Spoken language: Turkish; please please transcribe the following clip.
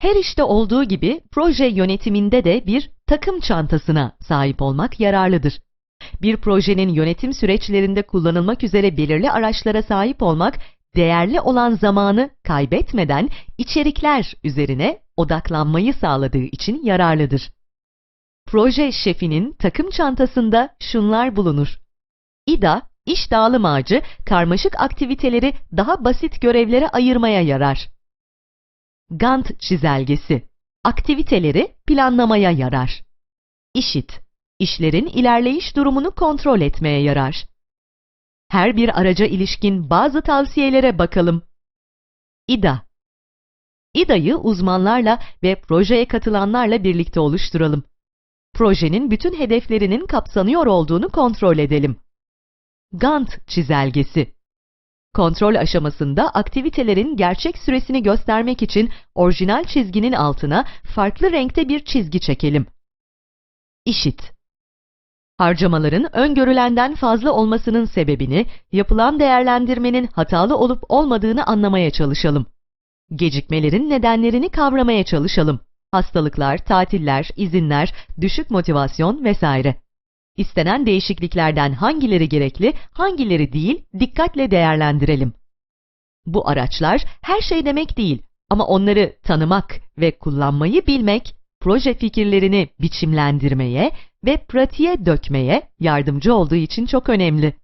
Her işte olduğu gibi proje yönetiminde de bir takım çantasına sahip olmak yararlıdır. Bir projenin yönetim süreçlerinde kullanılmak üzere belirli araçlara sahip olmak, değerli olan zamanı kaybetmeden içerikler üzerine odaklanmayı sağladığı için yararlıdır. Proje şefinin takım çantasında şunlar bulunur. İDA, iş dağılım ağacı, karmaşık aktiviteleri daha basit görevlere ayırmaya yarar. Gantt çizelgesi, aktiviteleri planlamaya yarar. İşit, işlerin ilerleyiş durumunu kontrol etmeye yarar. Her bir araca ilişkin bazı tavsiyelere bakalım. İDA İDA'yı uzmanlarla ve projeye katılanlarla birlikte oluşturalım. Projenin bütün hedeflerinin kapsanıyor olduğunu kontrol edelim. Gantt çizelgesi Kontrol aşamasında aktivitelerin gerçek süresini göstermek için orijinal çizginin altına farklı renkte bir çizgi çekelim. İşit Harcamaların öngörülenden fazla olmasının sebebini, yapılan değerlendirmenin hatalı olup olmadığını anlamaya çalışalım. Gecikmelerin nedenlerini kavramaya çalışalım. Hastalıklar, tatiller, izinler, düşük motivasyon vesaire. İstenen değişikliklerden hangileri gerekli, hangileri değil dikkatle değerlendirelim. Bu araçlar her şey demek değil ama onları tanımak ve kullanmayı bilmek, proje fikirlerini biçimlendirmeye ve pratiğe dökmeye yardımcı olduğu için çok önemli.